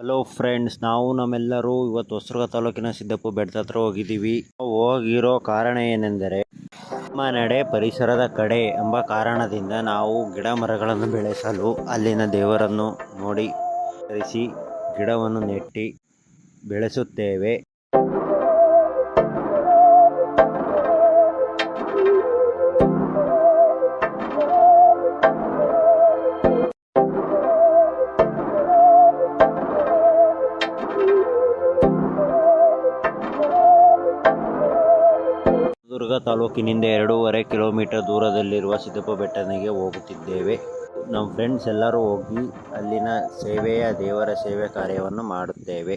Hello friends ನಾವು ನಮ್ಮೆಲ್ಲರೂ ಇವತ್ತು ಹೊಸದುರ್ಗ ತಾಲೂಕಿನ ಸಿದ್ದಪ್ಪ ಬೆಟ್ಟದ ಹತ್ರ ಹೋಗಿದ್ದೀವಿ. ಹೋಗಿರೋ ಕಾರಣ ಏನೆಂದರೆ, ನಮ್ಮ ನಡೆ ಪರಿಸರದ ಕಡೆ ಎಂಬ ಕಾರಣದಿಂದ ನಾವು ಗಿಡ ಮರಗಳನ್ನು ಬೆಳೆಸಲು ಅಲ್ಲಿನ ದೇವರನ್ನು ನೋಡಿ ಧರಿಸಿ ಗಿಡವನ್ನು ನೆಟ್ಟಿ ಬೆಳೆಸುತ್ತೇವೆ. ದುರ್ಗ ತಾಲೂಕಿನಿಂದ ಎರಡೂವರೆ ಕಿಲೋಮೀಟರ್ ದೂರದಲ್ಲಿರುವ ಸಿದ್ದಪ್ಪ ಬೆಟ್ಟನಿಗೆ ಹೋಗುತ್ತಿದ್ದೇವೆ. ನಮ್ಮ ಫ್ರೆಂಡ್ಸ್ ಎಲ್ಲರೂ ಹೋಗಿ ಅಲ್ಲಿನ ಸೇವೆಯ ದೇವರ ಸೇವೆ ಕಾರ್ಯವನ್ನು ಮಾಡುತ್ತೇವೆ.